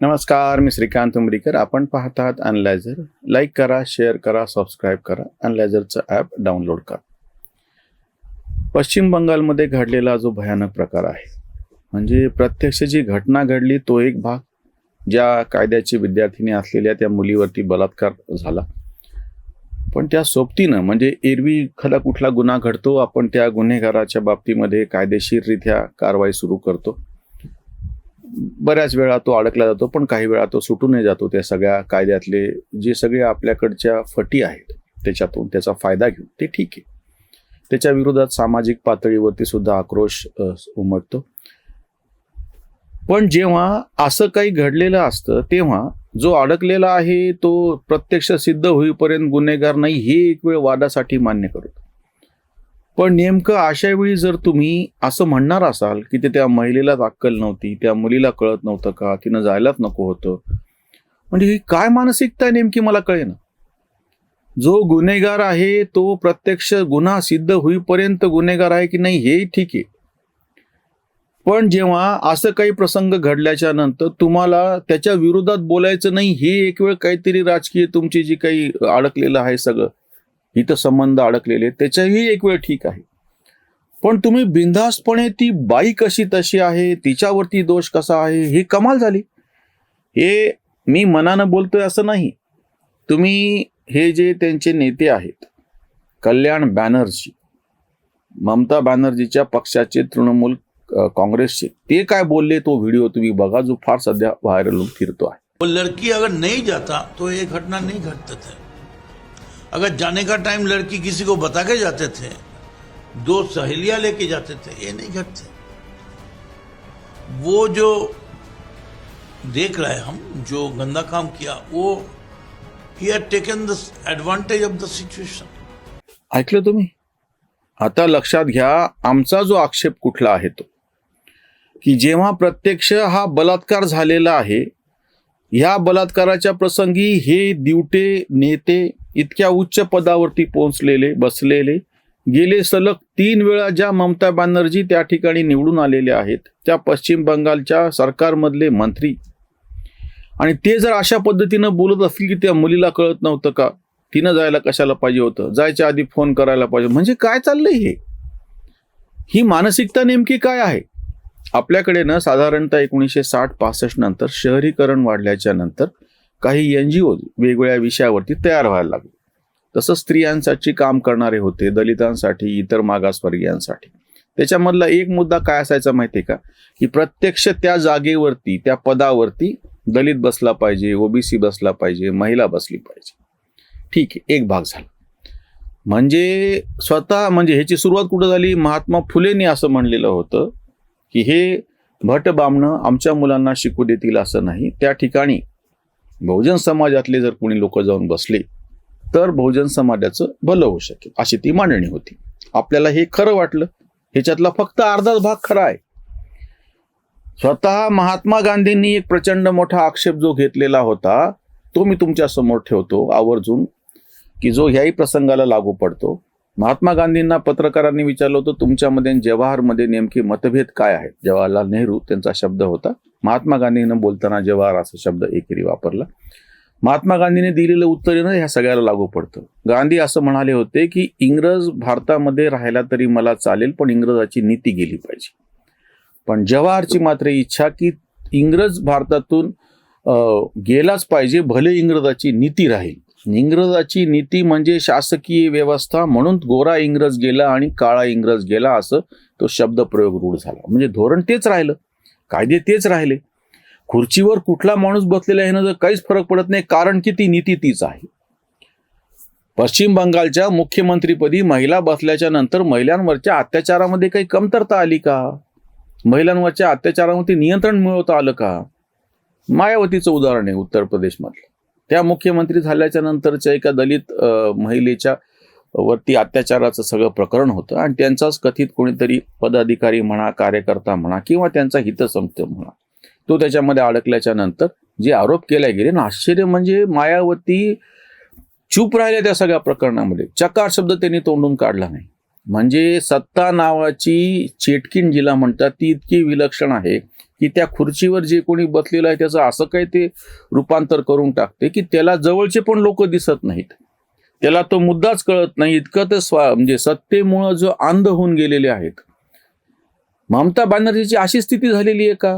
नमस्कार मी श्रीकांत उमरीकर. आपण पाहतात अनलायझर लाईक करा शेअर करा सबस्क्राईब करा. अनलायझरचं ॲप डाउनलोड करा. पश्चिम बंगालमध्ये घडलेला जो भयानक प्रकार आहे म्हणजे प्रत्यक्ष जी घटना घडली तो एक भाग ज्या कायद्याची विद्यार्थिनी असलेल्या त्या मुलीवरती बलात्कार झाला. पण त्या सोबतीनं म्हणजे एरवी एखादा कुठला गुन्हा घडतो आपण त्या गुन्हेगाराच्या बाबतीमध्ये कायदेशीररित्या कारवाई सुरू करतो. बऱ्याच वेळा तो अडकला जातो पण काही वेळा तो सुटूनही जातो. त्या सगळ्या कायद्यातले जे सगळे आपल्याकडच्या फटी आहेत त्याच्यातून त्याचा फायदा घेऊन ते ठीक आहे. त्याच्या विरोधात सामाजिक पातळीवरती सुद्धा आक्रोश उमटतो. पण जेव्हा असं काही घडलेलं असतं तेव्हा जो अडकलेला आहे तो प्रत्यक्ष सिद्ध होईपर्यंत गुन्हेगार नाही हे एक वेळ वादासाठी मान्य करतो. पण नेमकं अशा वेळी जर तुम्ही असं म्हणणार असाल की ते त्या महिलेलाच अक्कल नव्हती त्या मुलीला कळत नव्हतं का तिनं जायलाच नको होतं म्हणजे ही काय मानसिकता आहे नेमकी मला कळेना. जो गुन्हेगार आहे तो प्रत्यक्ष गुन्हा सिद्ध होईपर्यंत गुन्हेगार आहे की नाही हे ठीक आहे. पण जेव्हा असं काही प्रसंग घडल्याच्या नंतर तुम्हाला त्याच्या विरोधात बोलायचं नाही हे एक वेळ काहीतरी राजकीय तुमची जी काही अडकलेलं आहे सगळं इथं संबंध अडकलेले त्याच्याही एक वेळ ठीक आहे. पण तुम्ही बिनधास्तपणे ती बाई कशी तशी आहे तिच्यावरती दोष कसा आहे ही कमाल झाली. हे मी मनानं बोलतोय असं नाही. तुम्ही हे जे त्यांचे नेते आहेत कल्याण बॅनर्जी ममता बॅनर्जीच्या पक्षाचे तृणमूल काँग्रेसचे ते काय बोलले तो व्हिडिओ तुम्ही बघा जो फार सध्या व्हायरल फिरतो आहे. लड़की अगर नहीं जाता तो ये घटना नहीं घटत थे। अगर जाने का टाइम लड़की किसी को बता के जाते थे, दो सहेलियाँ लेके जाते थे, ये नहीं घटते वो जो देख रहे हम, जो गंदा काम किया, वो he had taken the advantage of the situation ऐकलं तुम्ही? आता लक्षात घ्या, आमचा जो आक्षेप कुठला आहे तो. की जेव्हा प्रत्यक्ष हा बलात्कार झालेला आहे, ह्या बलात्काराच्या प्रसंगी हे दिवटे नेते इतक्या उच्च पदावरती पोहोचलेले बसलेले. गेले सलग तीन वेळा ज्या ममता बॅनर्जी त्या ठिकाणी निवडून आलेले आहेत त्या पश्चिम बंगालच्या सरकारमधले मंत्री. आणि ते जर अशा पद्धतीनं बोलत असतील की त्या मुलीला कळत नव्हतं का? तिनं जायला कशाला पाहिजे होतं? जायच्या आधी फोन करायला पाहिजे. म्हणजे काय चाललंय हे? ही मानसिकता नेमकी काय आहे? आपल्याकडे ना साधारणतः एकोणीसशे साठ पासष्ट नंतर शहरीकरण वाढल्याच्या नंतर काही एन जी ओ वेगवेगळ्या विषयावरती तयार व्हायला लागले. तसं स्त्रियांसाठी काम करणारे होते दलितांसाठी इतर मागासवर्गीयांसाठी. त्याच्यामधला एक मुद्दा काय असायचा माहिती आहे का? की प्रत्यक्ष त्या जागेवरती त्या पदावरती दलित बसला पाहिजे ओबीसी बसला पाहिजे महिला बसली पाहिजे. ठीक आहे एक भाग झाला. म्हणजे स्वतः म्हणजे ह्याची सुरुवात कुठं झाली? महात्मा फुलेंनी असं म्हणलेलं होतं की हे भट बामणं आमच्या मुलांना शिकू देतील असं नाही. त्या ठिकाणी बहुजन समाजातले जर कोणी लोक जाऊन बसले तर बहुजन समाजाचं भलं होऊ शकेल अशी ती मांडणी होती. आपल्याला हे खरं वाटलं. ह्याच्यातला फक्त अर्धाच भाग खरा आहे. स्वतः महात्मा गांधींनी एक प्रचंड मोठा आक्षेप जो घेतलेला होता तो मी तुमच्यासमोर ठेवतो आवर्जून की जो ह्याही प्रसंगाला लागू पडतो. महात्मा गांधींना पत्रकारांनी विचारलं होतं तुमच्यामध्ये जवाहरमध्ये नेमके मतभेद काय आहेत? जवाहरलाल नेहरू त्यांचा शब्द होता. महात्मा गांधीनं बोलताना जवाहर असा शब्द एकेरी वापरला महात्मा गांधीने दिलेलं उत्तरेनं ह्या सगळ्याला लागू पडतं. गांधी असं म्हणाले होते की इंग्रज भारतामध्ये राहायला तरी मला चालेल पण इंग्रजाची नीती गेली पाहिजे. पण जवाहरची मात्र इच्छा की इंग्रज भारतातून गेलाच पाहिजे भले इंग्रजाची नीती राहील. इंग्रजाची नीती म्हणजे शासकीय व्यवस्था म्हणून गोरा इंग्रज गेला आणि काळा इंग्रज गेला असं तो शब्द प्रयोग रूढ झाला. म्हणजे धोरण तेच राहिलं. कायदे तेच राहिले. खुर्चीवर कुठला माणूस बसलेला आहे ना जर काहीच फरक पडत नाही कारण की ती नीती तीच आहे. पश्चिम बंगालच्या मुख्यमंत्रीपदी महिला बसल्याच्या नंतर महिलांवरच्या अत्याचारामध्ये काही कमतरता आली का? महिलांवरच्या अत्याचारामध्ये नियंत्रण मिळवता आलं का? मायावतीचं उदाहरण आहे उत्तर प्रदेशमधलं. त्या मुख्यमंत्री झाल्याच्या नंतरच्या एका दलित महिलेच्या वरती अत्याचाराचं सगळं प्रकरण होतं आणि त्यांचाच कथित कोणीतरी पदाधिकारी म्हणा कार्यकर्ता म्हणा किंवा त्यांचा हितसंस्थ म्हणा तो त्याच्यामध्ये अडकल्याच्या नंतर जे आरोप केले गेले ना आश्चर्य म्हणजे मायावती चूप राहिल्या त्या सगळ्या प्रकरणामध्ये. चकार शब्द त्यांनी तोंडून काढला नाही. म्हणजे सत्ता नावाची चेटकीण जिला म्हणतात ती इतकी विलक्षण आहे की त्या खुर्चीवर जे कोणी बसलेलं आहे त्याचं असं काही ते रूपांतर करून टाकते की त्याला जवळचे पण लोक दिसत नाहीत. त्याला तो मुद्दाच कळत नाही. इतकं ते स्वा म्हणजे सत्तेमुळं जो अंध होऊन गेलेले आहेत. ममता बॅनर्जीची अशी स्थिती झालेली आहे का?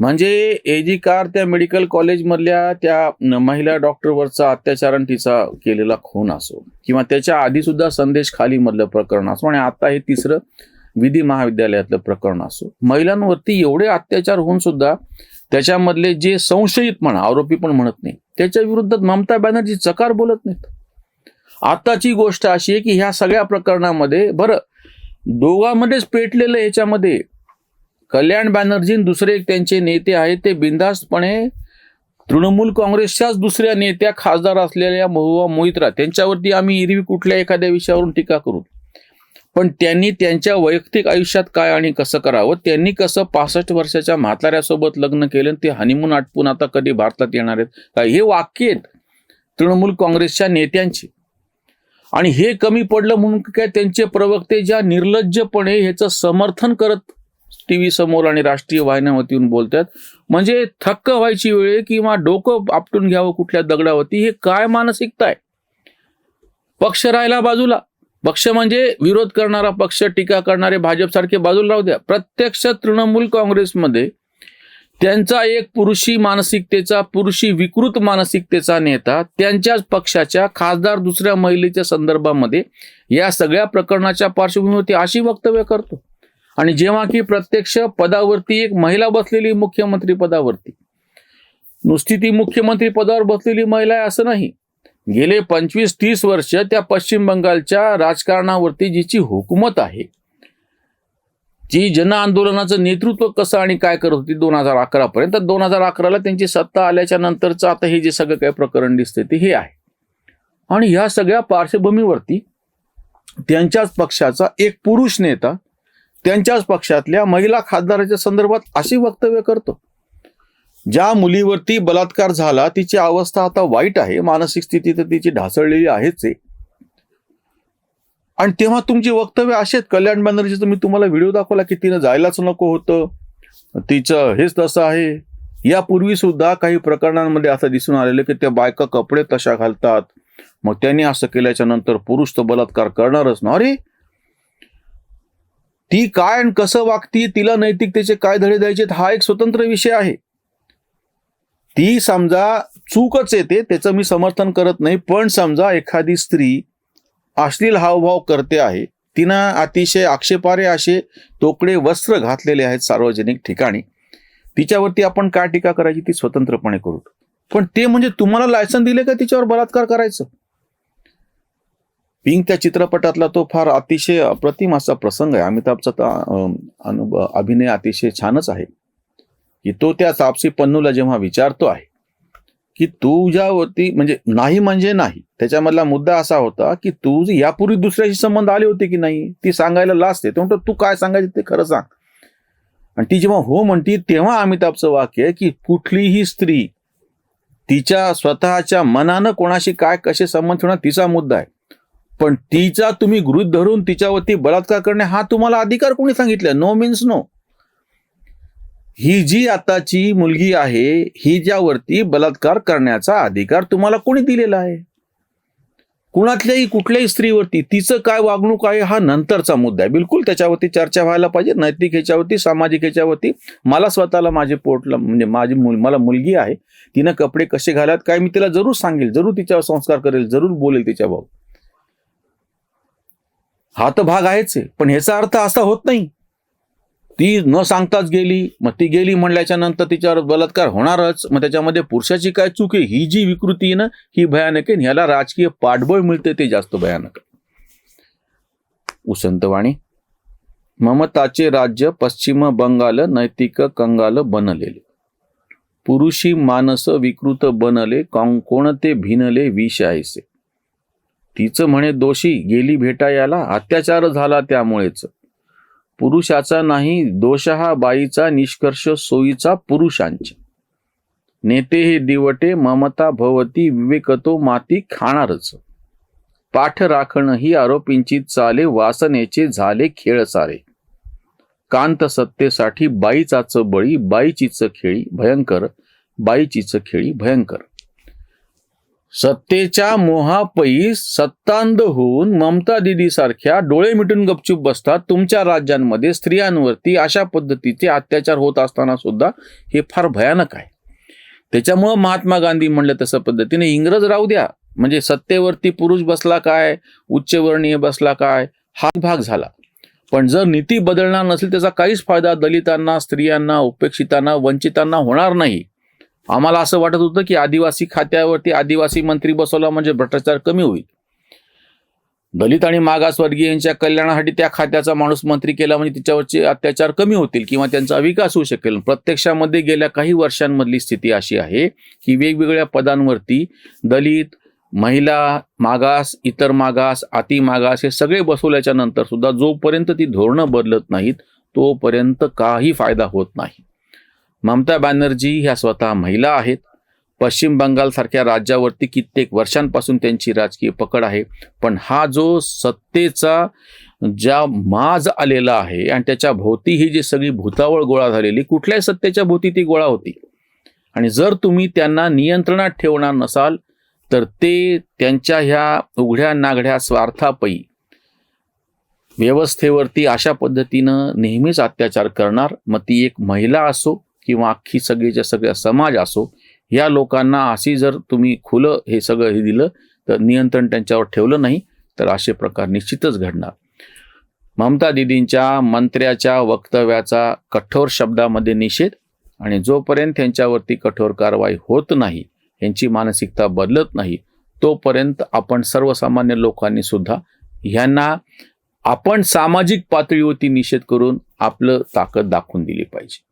म्हणजे एजी कार त्या मेडिकल कॉलेजमधल्या त्या महिला डॉक्टरवरचा अत्याचार आणि तिचा केलेला खून असो किंवा त्याच्या आधी सुद्धा संदेश खालीमधलं प्रकरण असो आणि आता हे तिसरं विधी महाविद्यालयातलं प्रकरण असो. महिलांवरती एवढे अत्याचार होऊन सुद्धा त्याच्यामधले जे संशयित म्हणा आरोपी पण म्हणत नाही त्याच्या विरुद्ध ममता बॅनर्जी चकार बोलत नाहीत. आताची गोष्ट अशी आहे की ह्या सगळ्या प्रकरणामध्ये बरं दोघांमध्येच पेटलेलं ह्याच्यामध्ये याच्यामध्ये. कल्याण बॅनर्जी दुसरे एक त्यांचे नेते आहेत ते बिनधास्तपणे तृणमूल काँग्रेसच्याच दुसऱ्या नेत्या खासदार असलेल्या महुआ मोहित्रा त्यांच्यावरती आम्ही एरवी कुठल्या एखाद्या विषयावरून टीका करू? पण त्यांनी त्यांच्या वैयक्तिक आयुष्यात काय आणि कसं करावं? त्यांनी कसं पासष्ट वर्षाच्या म्हाताऱ्यासोबत लग्न केलं ते हनीमून आटपून आता कधी भारतात येणार आहेत? काय हे वाक्य आहेत तृणमूल काँग्रेसच्या नेत्यांची. आणि हे कमी पडलं म्हणून काय त्यांचे प्रवक्ते ज्या निर्लज्जपणे ह्याचं समर्थन करत टी व्ही समोर आणि राष्ट्रीय वाहिन्यावरती येऊन बोलतात म्हणजे थक्क व्हायची वेळ किंवा डोकं आपटून घ्यावं कुठल्या दगडावरती हे काय मानसिकता आहे? पक्ष राहिला बाजूला. पक्ष म्हणजे विरोध करणारा पक्ष टीका करणारे भाजपसारखे बाजूला राहू द्या. प्रत्यक्ष तृणमूल काँग्रेसमध्ये त्यांचा एक पुरुषी मानसिकतेचा पुरुषी विकृत मानसिकतेचा नेता त्यांच्याच पक्षाच्या खासदार दुसऱ्या महिलेच्या संदर्भामध्ये या सगळ्या प्रकरणाच्या पार्श्वभूमीवरती अशी वक्तव्य करतो. आणि जेव्हा की प्रत्यक्ष पदावरती एक महिला बसलेली मुख्यमंत्री पदावरती. नुसती ती मुख्यमंत्री पदावर बसलेली महिला आहे असं नाही. गेले पंचवीस तीस वर्ष त्या पश्चिम बंगालच्या राजकारणावरती जिची हुकूमत आहे. जी जन आंदोलनाचं नेतृत्व कसं आणि काय करत होती दोन हजार अकरा पर्यंत दोन हजार अकराला त्यांची सत्ता आल्याच्या नंतरचं आता हे जे सगळं काही प्रकरण दिसते ते हे आहे. आणि ह्या सगळ्या पार्श्वभूमीवरती त्यांच्याच पक्षाचा एक पुरुष नेता त्यांच्याच पक्षातल्या महिला खासदाराच्या संदर्भात अशी वक्तव्य करतो. ज्या मुलीवरती बलात्कार झाला तिची अवस्था आता वाईट आहे मानसिक स्थिती तर तिची ढासळलेली आहेच आहे. आणि तेव्हा तुमची वक्तव्य असे आहेत कल्याण बॅनर्जीचं मी तुम्हाला व्हिडिओ दाखवला की तिनं जायलाच नको होतं. तिचं हेच तसं आहे. यापूर्वी सुद्धा काही प्रकरणांमध्ये असं दिसून आलेलं की त्या बायका कपडे तशा घालतात. मग त्यांनी असं केल्याच्यानंतर पुरुष तर बलात्कार करणारच ना. अरे! ती काय आणि कसं वागती तिला नैतिकतेचे काय धडे द्यायचे हा एक स्वतंत्र विषय आहे. ती समजा चूकच येते त्याचं मी समर्थन करत नाही पण समजा एखादी स्त्री अश्लील हावभाव करते आहे. तिनं अतिशय आक्षेपारे असे तोकडे वस्त्र घातलेले आहेत सार्वजनिक ठिकाणी. तिच्यावरती आपण काय टीका करायची ती स्वतंत्रपणे करू. पण ते म्हणजे तुम्हाला लायसन दिले का तिच्यावर बलात्कार करायचं? पिंक त्या चित्रपटातला तो फार अतिशय अप्रतिम असा प्रसंग आहे. अमिताभचा तर, अनुभव अभिनय अतिशय छानच आहे. की तो त्या तापसी पन्नूला जेव्हा विचारतो आहे की तुझ्यावरती म्हणजे नाही म्हणजे नाही. त्याच्यामधला मुद्दा असा होता की तू यापूर्वी दुसऱ्याशी संबंध आले होते की नाही? ती सांगायला लास्ट आहे. म्हणतो तू काय सांगायचं ते खरं सांग. आणि ती जेव्हा हो म्हणते तेव्हा अमिताभचं वाक्य आहे की कुठलीही स्त्री तिच्या स्वतःच्या मनानं कोणाशी काय कसे संबंध ठेवणं तिचा मुद्दा आहे. पण तिचा तुम्ही गृहित धरून तिच्यावरती बलात्कार करणे हा तुम्हाला अधिकार कोणी सांगितलं नो मीन्स नो ही जी आताची मुलगी आहे ही ज्यावरती बलात्कार करण्याचा अधिकार तुम्हाला कोणी दिलेला आहे? कुणातल्याही कुठल्याही स्त्रीवरती तिचं काय वागणूक आहे हा नंतरचा मुद्दा आहे. बिलकुल त्याच्यावरती चर्चा व्हायला पाहिजे. नैतिक ह्याच्यावरती सामाजिक ह्याच्यावरती. मला स्वतःला माझे पोटला म्हणजे माझी मुल मला मुलगी आहे. तिनं कपडे कसे घालात काय मी तिला जरूर सांगेल जरूर तिच्यावर संस्कार करेल जरूर बोलेल तिच्यावर हा तर भाग आहेच आहे पण ह्याचा अर्थ असा होत नाही. ती न सांगताच गेली मग ती गेली म्हणल्याच्या नंतर तिच्यावर बलात्कार होणारच. मग त्याच्यामध्ये पुरुषाची काय चूक आहे? ही जी विकृती आहे ना ही भयानक आहे ह्याला राजकीय पाठबळ मिळते ते जास्त भयानक उसंतवाणी. ममताचे राज्य पश्चिम बंगाल नैतिक कंगाल बनलेले. पुरुषी मानस विकृत बनले कोणते भिनले विष आहेसे? तिचं म्हणे दोषी गेली भेटायाला अत्याचार झाला त्यामुळेच. पुरुषाचा नाही दोष हा बाईचा निष्कर्ष सोयीचा पुरुषांच्या नेते हे दिवटे ममता भवती विवेकतो माती खाणारच. पाठ राखण ही आरोपींची चाले वासनेचे झाले खेळ सारे. कांत सत्तेसाठी बाईचाच बळी बाईचीच खेळी भयंकर बाईचीच खेळी भयंकर. सत्तेच्या मोहापैस सत्तांध होऊन ममता दिदी सारख्या डोळे मिटून गपचूप बसतात. तुमच्या राज्यांमध्ये स्त्रियांवरती अशा पद्धतीचे अत्याचार होत असताना सुद्धा हे फार भयानक आहे. त्याच्यामुळं महात्मा गांधी म्हणलं तसं पद्धतीने इंग्रज राहू द्या. म्हणजे सत्तेवरती पुरुष बसला काय? उच्चवर्णीय बसला काय? हा भाग झाला. पण जर नीती बदलणार नसेल त्याचा काहीच फायदा दलितांना स्त्रियांना उपेक्षितांना वंचितांना होणार नाही. आम्हाला असं वाटत होतं की आदिवासी खात्यावरती आदिवासी मंत्री बसवला म्हणजे भ्रष्टाचार कमी होईल. दलित आणि मागासवर्गीयांच्या कल्याणासाठी त्या खात्याचा माणूस मंत्री केला म्हणजे तिच्यावरचे अत्याचार कमी होतील किंवा त्यांचा विकास होऊ शकेल. प्रत्यक्षामध्ये गेल्या काही वर्षांमधली स्थिती अशी आहे की वेगवेगळ्या पदांवरती दलित महिला मागास इतर मागास अति मागास हे सगळे बसवल्याच्या नंतर सुद्धा जोपर्यंत ती धोरणं बदलत नाहीत तोपर्यंत काही फायदा होत नाही. ममता बॅनर्जी ह्या स्वतः महिला आहेत. पश्चिम बंगालसारख्या राज्यावरती कित्येक वर्षांपासून त्यांची राजकीय पकड आहे. पण हा जो सत्तेचा ज्या माज आलेला आहे आणि त्याच्या भोवती ही जी सगळी भूतावळ गोळा झालेली कुठल्याही सत्तेच्या भोवती ती गोळा होती. आणि जर तुम्ही त्यांना नियंत्रणात ठेवणार नसाल तर ते त्यांच्या ह्या उघड्या नागड्या स्वार्थापैकी व्यवस्थेवरती अशा पद्धतीनं नेहमीच अत्याचार करणार. मग ती एक महिला असो किंवा अख्खी सगळीच्या सगळ्या समाज असो या लोकांना अशी जर तुम्ही खुलं हे सगळं हे दिलं तर नियंत्रण त्यांच्यावर ठेवलं नाही तर असे प्रकार निश्चितच घडणार. ममता दिदींच्या मंत्र्याच्या वक्तव्याचा कठोर शब्दामध्ये निषेध आणि जोपर्यंत त्यांच्यावरती कठोर कारवाई होत नाही यांची मानसिकता बदलत नाही तोपर्यंत आपण सर्वसामान्य लोकांनी सुद्धा ह्यांना आपण सामाजिक पातळीवरती निषेध करून आपलं ताकद दाखवून दिली पाहिजे.